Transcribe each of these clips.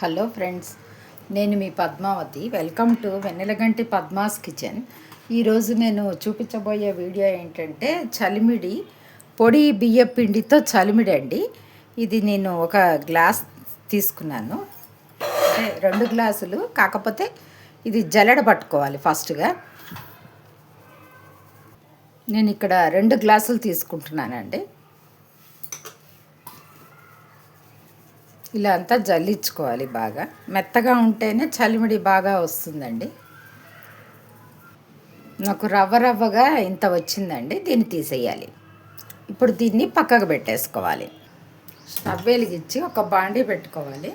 Hello friends నేను మీ Padmavathi. Welcome to Vennelaganti Padma's kitchen. ఈరోజు నేను చూపించబోయే వీడియో ఏంటంటే చలిమిడి పొడి బియ్య పిండితో చలిమిడి అండి. ఇది నేను ఒక గ్లాస్ తీసుకున్నాను. అంటే రెండు గ్లాసులు కాకపోతే ఇది జల్లెడ పట్టుకోవాలి ఫస్ట్గా. నేను ఇక్కడ రెండు గ్లాసులు తీసుకుంటున్నానండి. ఇలా అంతా జల్లించుకోవాలి బాగా. మెత్తగా ఉంటేనే చలిమిడి బాగా వస్తుందండి. నాకు రవ్వ రవ్వగా ఇంత వచ్చిందండి దీన్ని తీసేయాలి. ఇప్పుడు దీన్ని పక్కకు పెట్టేసుకోవాలి. స్టవ్ వెలిగించి ఒక బాండీ పెట్టుకోవాలి.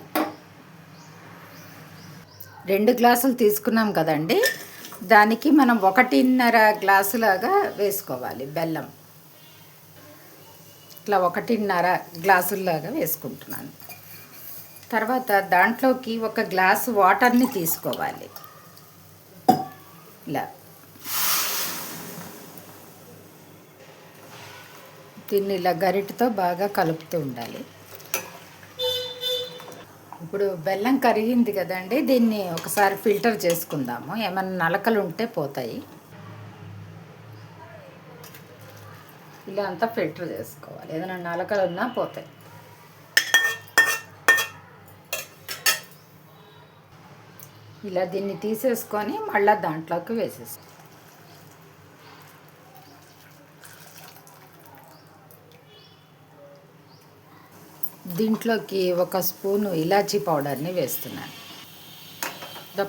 రెండు గ్లాసులు తీసుకున్నాం కదండి దానికి మనం ఒకటిన్నర గ్లాసులాగా వేసుకోవాలి బెల్లం. ఇట్లా ఒకటిన్నర గ్లాసుల్లాగా వేసుకుంటున్నాను. తర్వాత దాంట్లోకి ఒక గ్లాసు వాటర్ని తీసుకోవాలి. ఇలా. దీన్ని ఇలా గరిటతో బాగా కలుపుతూ ఉండాలి. ఇప్పుడు బెల్లం కరిగింది కదండి దీన్ని ఒకసారి ఫిల్టర్ చేసుకుందాము. ఏమైనా నలకలు ఉంటే పోతాయి. ఇలా అంతా ఫిల్టర్ చేసుకోవాలి. ఏదైనా నలకలు ఉన్నా పోతాయి. ఇలా దీన్ని తీసేసుకొని మళ్ళీ దాంట్లోకి వేసేసి దీంట్లోకి ఒక స్పూను ఇలాచీ పౌడర్ని వేస్తున్నాను.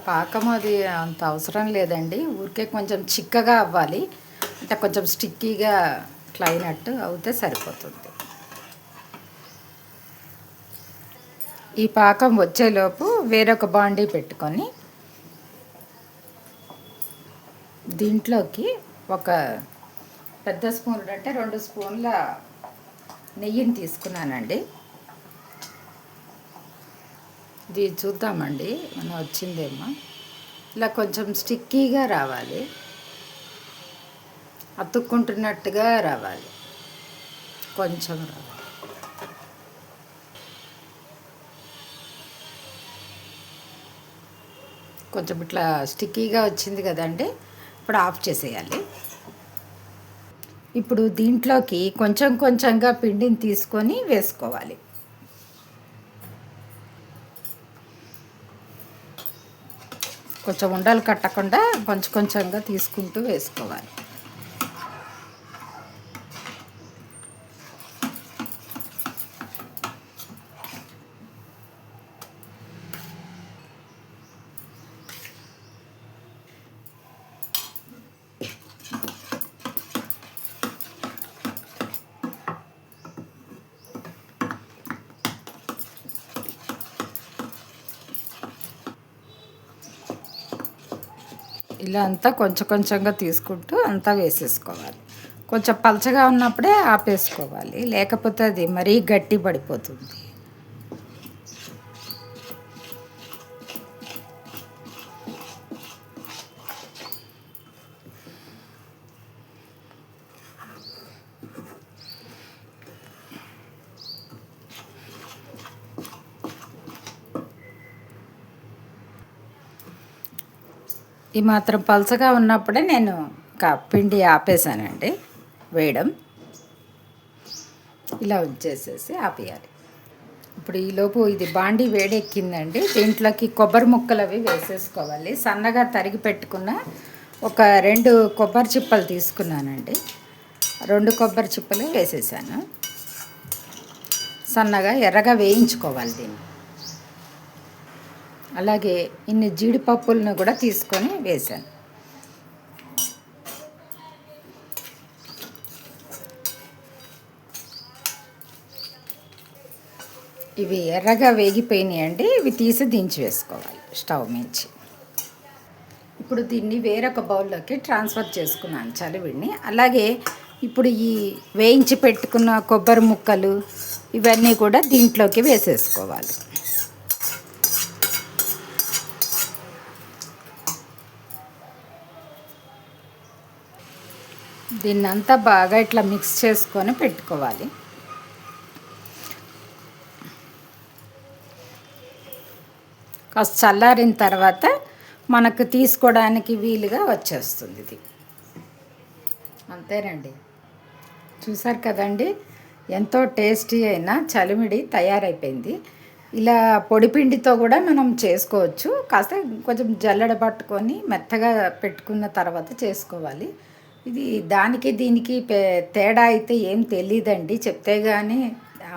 పాకం అది అంత అవసరం లేదండి. ఊరికే కొంచెం చిక్కగా అవ్వాలి. అంటే కొంచెం స్టిక్కీగా క్లైనట్టు అవుతే సరిపోతుంది. ఈ పాకం వచ్చేలోపు వేరొక బాండీ పెట్టుకొని దీంట్లోకి ఒక పెద్ద స్పూన్ అంటే రెండు స్పూన్ల నెయ్యిని తీసుకున్నానండి. ఇది చూద్దామండి మనం వచ్చిందేమో. ఇలా కొంచెం స్టిక్కీగా రావాలి. అతుక్కుంటున్నట్టుగా రావాలి. కొంచెం రావాలి. కొంచెం ఇట్లా స్టిక్కీగా వచ్చింది కదండి. ఇప్పుడు ఆఫ్ చేసేయాలి. ఇప్పుడు దీంట్లోకి కొంచెం కొంచెంగా పిండిని తీసుకొని వేసుకోవాలి. కొంచెం ఉండలు కట్టకుండా కొంచెం కొంచెంగా తీసుకుంటూ వేసుకోవాలి. ఇలా అంతా కొంచెం కొంచెంగా తీసుకుంటూ అంతా వేసేసుకోవాలి. కొంచెం పలచగా ఉన్నప్పుడే ఆపేసుకోవాలి. లేకపోతే అది మరీ గట్టి పడిపోతుంది. ఈ మాత్రం పలచగా ఉన్నప్పుడే నేను పిండి ఆపేసానండి వేయడం. ఇలా ఉంచేసేసి ఆపేయాలి. ఇప్పుడు ఈలోపు ఇది బాండి వేడెక్కిందండి. దీంట్లోకి కొబ్బరి ముక్కలు అవి వేసేసుకోవాలి. సన్నగా తరిగి పెట్టుకున్న ఒక రెండు కొబ్బరి చిప్పలు తీసుకున్నానండి. రెండు కొబ్బరి చిప్పలు వేసేసాను. సన్నగా ఎర్రగా వేయించుకోవాలి దీన్ని. అలాగే ఇన్ని జీడిపప్పులను కూడా తీసుకొని వేశాను. ఇవి ఎర్రగా వేగిపోయినాయండి ఇవి తీసి దించి వేసుకోవాలి స్టవ్ మించి. ఇప్పుడు దీన్ని వేరొక బౌల్లోకి ట్రాన్స్ఫర్ చేసుకున్నాను చలివిడిని. అలాగే ఇప్పుడు ఈ వేయించి పెట్టుకున్న కొబ్బరి ముక్కలు ఇవన్నీ కూడా దీంట్లోకి వేసేసుకోవాలి. దీన్ని అంతా బాగా ఇట్లా మిక్స్ చేసుకొని పెట్టుకోవాలి. కాస్త చల్లారిన తర్వాత మనకు తీసుకోవడానికి వీలుగా వచ్చేస్తుంది ఇది. అంతేనండి. చూసారు కదండి? ఎంతో టేస్టీ అయిన చలిమిడి తయారైపోయింది. ఇలా పొడిపిండితో కూడా మనం చేసుకోవచ్చు. కాస్త కొంచెం జల్లెడ పట్టుకొని మెత్తగా పెట్టుకున్న తర్వాత చేసుకోవాలి. ఇది దానికి దీనికి తేడా అయితే ఏం తెలియదండి చెప్తే కానీ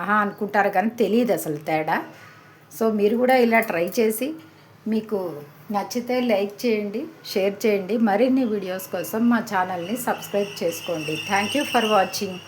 ఆహా అనుకుంటారు కానీ తెలియదు అసలు తేడా. సో మీరు కూడా ఇలా ట్రై చేసి మీకు నచ్చితే లైక్ చేయండి షేర్ చేయండి. మరిన్ని వీడియోస్ కోసం మా ఛానల్ని సబ్స్క్రైబ్ చేసుకోండి. Thank you for watching.